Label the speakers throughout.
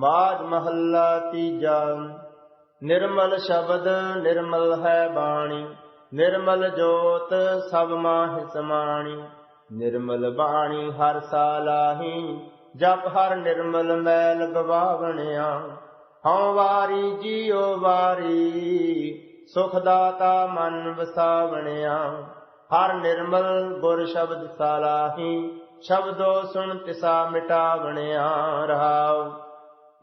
Speaker 1: ਮਾਜ ਮਹੱਲਾ ਤੀਜਾ, ਨਿਰਮਲ ਸ਼ਬਦ ਨਿਰਮਲ ਹੈ ਬਾਣੀ, ਨਿਰਮਲ ਜੋਤ ਸਭ ਮਾਹਿ ਸਮਾਣੀ। ਨਿਰਮਲ ਬਾਣੀ ਹਰ ਸਾਲਾਹੀ ਜਪ ਹਰ ਨਿਰਮਲ ਮੈਲ ਗਵਾਵਣਿਆ ਹਉ ਵਾਰੀ ਜੀਉ ਵਾਰੀ, ਸੁਖ ਦਾਤਾ ਮਨ ਵਸਾਵਣਿਆ। ਹਰ ਨਿਰਮਲ ਗੁਰ ਸ਼ਬਦ ਸਾਲਾਹੀ ਸ਼ਬਦੋ ਸੁਣ ਤਿਸਾ ਮਿਟਾਵਣਿਆ। ਰਹਾਉ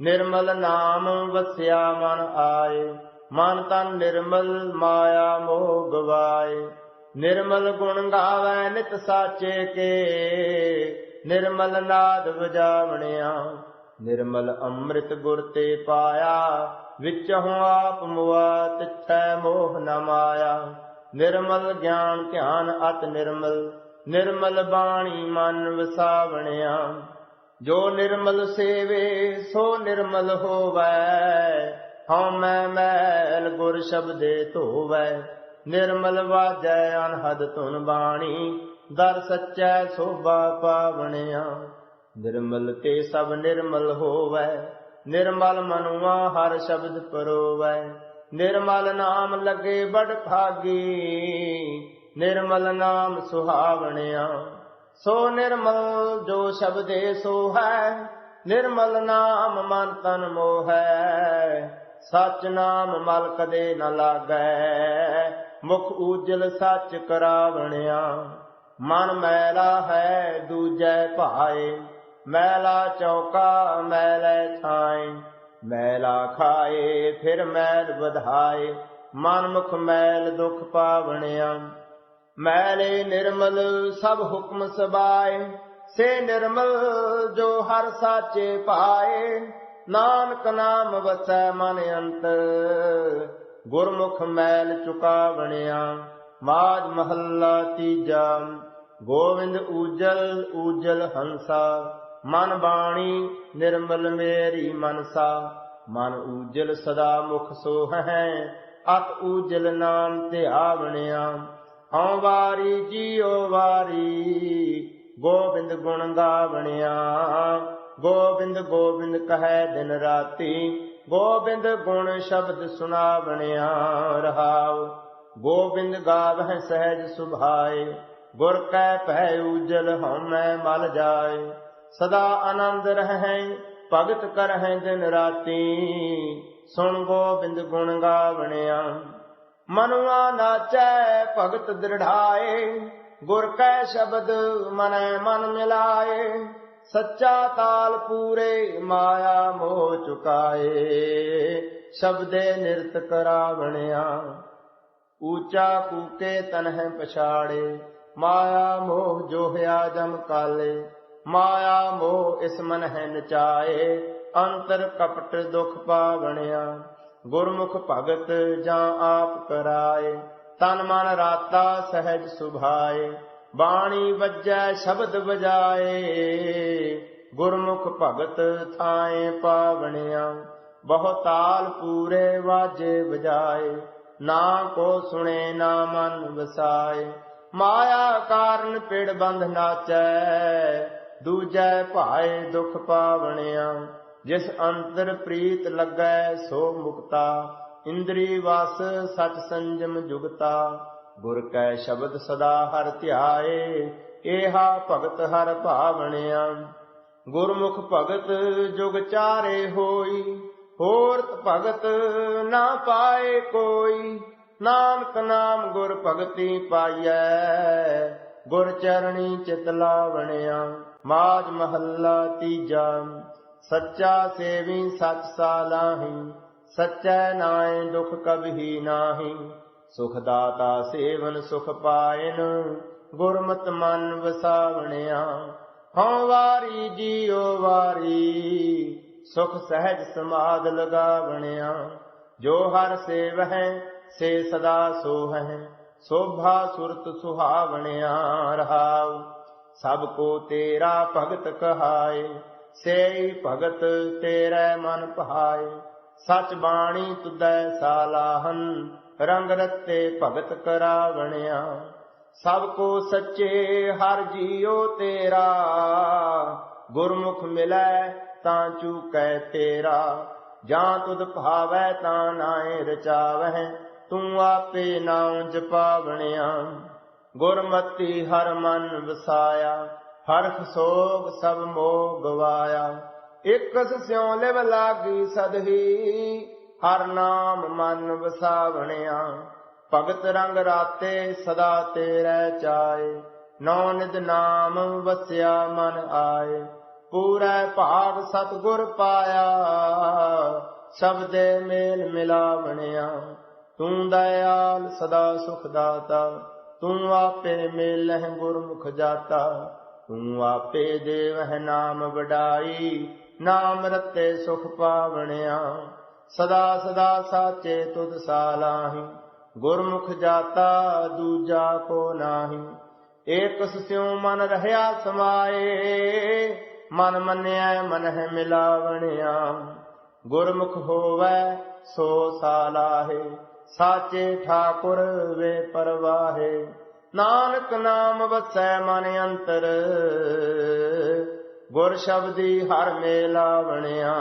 Speaker 1: ਨਿਰਮਲ ਨਾਮ ਵਸਿਆ ਮਨ ਆਏ, ਮਨ ਤਨ ਨਿਰਮਲ ਮਾਇਆ ਮੋਹ ਗਵਾਏ। ਨਿਰਮਲ ਗੁਣ ਗਾਵੇ ਨਿਤ ਸਾਚੇ ਕੇ, ਨਿਰਮਲ ਨਾਦ ਵਜਾਵਣਿਆ। ਨਿਰਮਲ ਅੰਮ੍ਰਿਤ ਗੁਰ ਤੇ ਪਾਇਆ, ਵਿੱਚੋਂ ਆਪ ਮੁਆ, ਤਿੱਥੈ ਮੋਹ ਨ ਮਾਇਆ। ਨਿਰਮਲ ਗਿਆਨ ਧਿਆਨ ਅਤ ਨਿਰਮਲ ਨਿਰਮਲ ਬਾਣੀ ਮਨ ਵਸਾਵਣਿਆ। ਜੋ ਨਿਰਮਲ ਸੇਵੇ, ਸੋ ਨਿਰਮਲ ਹੋਵੈ। ਹਉ ਮੈਂ ਮੈਲ ਗੁਰ ਸ਼ਬਦੇ ਧੋਵੈ। ਨਿਰਮਲ ਵਾਜੈ ਅਨਹਦ ਧੁਨ ਬਾਣੀ। ਦਰ ਸੱਚੈ ਸੋਭਾ ਪਾਵਣਿਆ। ਨਿਰਮਲ ਤੇ ਸਭ ਨਿਰਮਲ ਹੋਵੈ। ਨਿਰਮਲ ਮਨੁਆ ਹਰ ਸ਼ਬਦ ਪਰੋਵੈ। ਨਿਰਮਲ ਨਾਮ ਲਗੇ ਬੜ ਭਾਗੀ। ਨਿਰਮਲ ਨਾਮ ਸੁਹਾਵਣਿਆ। ਸੋ ਨਿਰਮਲ ਜੋ ਸ਼ਬਦੇ ਸੋ ਹੈ। ਨਿਰਮਲ ਨਾਮ ਮਨ ਤਨ ਮੋਹੈ। ਸਚ ਨਾਮ ਮਲ ਕਦੇ ਨ ਲਾਗੈ। ਮੁਖ ਉਜਲ ਸੱਚ ਕਰਾਵਣਿਆ। ਮਨ ਮੈਲਾ ਹੈ, ਦੂਜੈ ਭਾਏ। ਮੈਲਾ ਚੌਕਾ, ਮੈਲੇ ਥਾਏ। ਮੈਲਾ ਖਾਏ, ਫਿਰ ਮੈਲ ਵਧਾਏ। ਮਨ ਮੁਖ ਮੈਲ ਦੁਖ ਪਾਵਣਿਆ। ਮੈਲੇ ਨਿਰਮਲ ਸਭ ਹੁਕਮ ਸਬਾਏ, ਸੇ ਨਿਰਮਲ ਜੋ ਹਰ ਸਾਚੇ ਪਾਏ। ਨਾਨਕ ਨਾਮ ਵਸੈ ਮਨ ਅੰਤ, ਗੁਰਮੁਖ ਮੈਲ ਚੁਕਾਵਣਿਆ ਮਾਜ ਮਹੱਲਾ ਤੀਜਾ, ਗੋਵਿੰਦ ਊਜਲ ਊਜਲ ਹੰਸਾ। ਮਨ ਬਾਣੀ ਨਿਰਮਲ ਮੇਰੀ ਮਨਸਾ। ਮਨ ਊਜਲ ਸਦਾ ਮੁਖ ਸੋਹ ਹੈ, ਅਤ ਊਜਲ ਨਾਮ ਤੇ ਆਵਣਿਆ ਹਉ ਵਾਰੀ ਜੀਉ ਵਾਰੀ, ਗੋਬਿੰਦ ਗੁਣ ਗਾਵਣਿਆ। ਗੋਬਿੰਦ ਗੋਬਿੰਦ ਕਹੈ ਦਿਨ ਰਾਤੀ, ਗੋਬਿੰਦ ਗੁਣ ਸ਼ਬਦ ਸੁਣਾਵਣਿਆ ਰਹਾਉ। ਗੋਬਿੰਦ ਗਾਵਹਿ ਸਹਿਜ ਸੁਭਾਏ, ਗੁਰ ਕੈ ਭੈ ਉਜਲ ਹਉਮੈ ਮਲ ਜਾਏ। ਸਦਾ ਆਨੰਦ ਰਹੈ, ਭਗਤ ਕਰਹਿ ਦਿਨ ਰਾਤੀ, ਸੁਣ ਗੋਬਿੰਦ ਗੁਣ ਗਾਵਣਿਆ। ਮਨੁਆ ਨਾਚੈ ਭਗਤ ਦ੍ਰਿੜਾਏ, ਗੁਰ ਕੈ ਸ਼ਬਦ ਮਨੈ ਮਨ ਮਿਲਾਏ, ਸੱਚਾ ਤਾਲ ਪੂਰੇ ਮਾਇਆ ਮੋਹ ਚੁਕਾਏ। ਸ਼ਬਦੇ ਨਿਰਤ ਕਰਾਵਣਿਆ, ਊਚਾ ਕੂਕੇ ਤਨਹਿ ਪਛਾੜੇ, ਮਾਇਆ ਮੋਹ ਜੋਹਿਆ ਜਮ ਕਾਲੇ, ਮਾਇਆ ਮੋਹ ਇਸ ਮਨ ਹੈ ਨਚਾਏ, ਅੰਤਰ ਕਪਟ ਦੁਖ ਪਾਵਣਿਆ। ਗੁਰਮੁਖ ਭਗਤ ਜਾਂ ਆਪ ਕਰਾਏ, ਤਨ ਮਨ ਰਾਤਾ ਸਹਿਜ ਸੁਭਾਏ, ਬਾਣੀ ਵੱਜੈ ਸ਼ਬਦ ਵਜਾਏ। ਗੁਰਮੁਖ ਭਗਤ ਥਾਏ ਪਾਵਣਿਆ ਬਹੁ ਪੂਰੇ ਵਾਜੇ ਵਜਾਏ। ਨਾ ਕੋ ਸੁਣੇ, ਨਾ ਮਨ ਵਸਾਏ। ਮਾਇਆ ਕਾਰਨ ਪਿੜ ਬੰਧ ਨਾਚੈ, ਦੂਜੈ ਭਾਏ ਦੁਖ ਪਾਵਣਿਆ। ਜਿਸ ਅੰਤਰ ਪ੍ਰੀਤ ਲੱਗੈ ਸੋ ਮੁਕਤਾ, ਇੰਦਰੀ ਵਸ ਸਚ ਸੰਜਮ ਜੁਗਤਾ। ਗੁਰ ਕੈ ਸ਼ਬਦ ਸਦਾ ਹਰ ਧਿਆਏ, ਏਹਾ ਭਗਤ ਹਰ ਭਾਵਣਿਆ। ਗੁਰਮੁਖ ਭਗਤ ਜੁਗ ਚਾਰੇ ਹੋਈ ਹੋਰ ਭਗਤ ਨਾ ਪਾਏ ਕੋਈ। ਨਾਨਕ ਨਾਮ ਗੁਰ ਭਗਤੀ ਪਾਈਐ, ਗੁਰ ਚਰਣੀ ਚਿਤ ਲਾਵਣਿਆ। ਮਾਜ ਮਹੱਲਾ ਤੀਜਾ। ਸੱਚਾ ਸੇਵੀ ਸਚ ਸਾਲਾਹੀ, ਸਚੈ ਨਾਏ ਦੁਖ ਕਬਹੀ ਨਾਹੀ। ਸੁਖ ਦਾਤਾ ਸੇਵਨ ਸੁਖ ਪਾਇਨ, ਗੁਰਮਤ ਮਨ ਵਸਾਵਣਿਆ। ਹਉ ਵਾਰੀ ਜੀਉ ਵਾਰੀ, ਸੁਖ ਸਹਿਜ ਸਮਾਦ ਲਗਾਵਣਿਆ। ਜੋ ਹਰ ਸੇਵਹਿ, ਸੇ ਸਦਾ ਸੋਹੈ ਸੋਭਾ ਸੁਰਤ ਸੁਹਾਵਣਿਆ ਰਹਾਉ। ਸਭ ਕੋ ਤੇਰਾ ਭਗਤ ਕਹਾਏ ਸੇਈ ਭਗਤ ਤੇਰੇ ਮਨ ਪਹਾਏ। ਸਚ ਬਾਣੀ ਤੁਦੈ ਸਾਲਾਹਨ, ਰੰਗ ਰਤੇ ਭਗਤ ਕਰਾਵਣਿਆ। ਸਭ ਕੋ ਸੱਚੇ ਹਰ ਜੀਓ ਤੇਰਾ। ਗੁਰਮੁਖ ਮਿਲੈ ਤਾਂ ਚੂਕੈ ਤੇਰਾ। ਜਾਂ ਤੁਧ ਭਾਵੈ ਤਾਂ ਨਾਏ ਰਚਾਵਹਿ, ਤੂੰ ਆਪੇ ਨਾਉ ਜਪਾਵਣਿਆ। ਗੁਰਮਤੀ ਹਰ ਮਨ ਵਸਾਇਆ ਹਰਖ ਸੋਗ ਸਭ ਮੋਹ ਗਵਾਇਆ ਇਕਸ ਸਿਉ ਲਿਵ ਲਾਗੀ ਸਦਹੀ, ਹਰ ਨਾਮ ਮਨ ਵਸਾਵਣਿਆ। ਭਗਤ ਰੰਗ ਰਾਤੇ ਸਦਾ ਤੇਰੇ ਚਾਏ ਨੌ ਨਿਦ ਨਾਮ ਵਸਿਆ ਮਨ ਆਏ। ਪੂਰੈ ਭਾਗ ਸਤਗੁਰ ਪਾਇਆ, ਸਬਦੇ ਮੇਲ ਮਿਲਾਵਣਿਆ। ਤੂੰ ਦਇਆਲ ਸਦਾ ਸੁਖ ਦਾਤਾ, ਤੂੰ ਆਪੇ ਮੇਲਹਿ ਗੁਰਮੁਖ ਜਾਤਾ। ਤੂੰ ਆਪੇ ਦੇਵਹਿ ਨਾਮ ਵਡਾਈ, ਨਾਮ ਰਤੇ ਸੁਖ ਪਾਵਣਿਆ। ਸਦਾ ਸਦਾ ਸਾਚੇ ਤੁਧ ਸਾਲਾਹੀ, ਗੁਰਮੁਖ ਜਾਤਾ ਦੂਜਾ ਕੋ ਨਾਹੀ। ਏਕਸ ਸਿਉ ਮਨ ਰਹਿਆ ਸਮਾਏ, ਮਨ ਮੰਨਿਆ ਮਨ ਹੈ ਮਿਲਾਵਣਿਆ। ਗੁਰਮੁਖ ਹੋਵੈ ਸੋ ਸਾਲਾਹੇ, ਸਾਚੇ ਠਾਕੁਰ ਵੇ ਪਰਵਾਹੇ। ਨਾਨਕ ਨਾਮ ਵਸੈ ਮਨ ਅੰਤਰ ਗੁਰ ਸ਼ਬਦੀ ਹਰ ਮੇਲਾਵਣਿਆ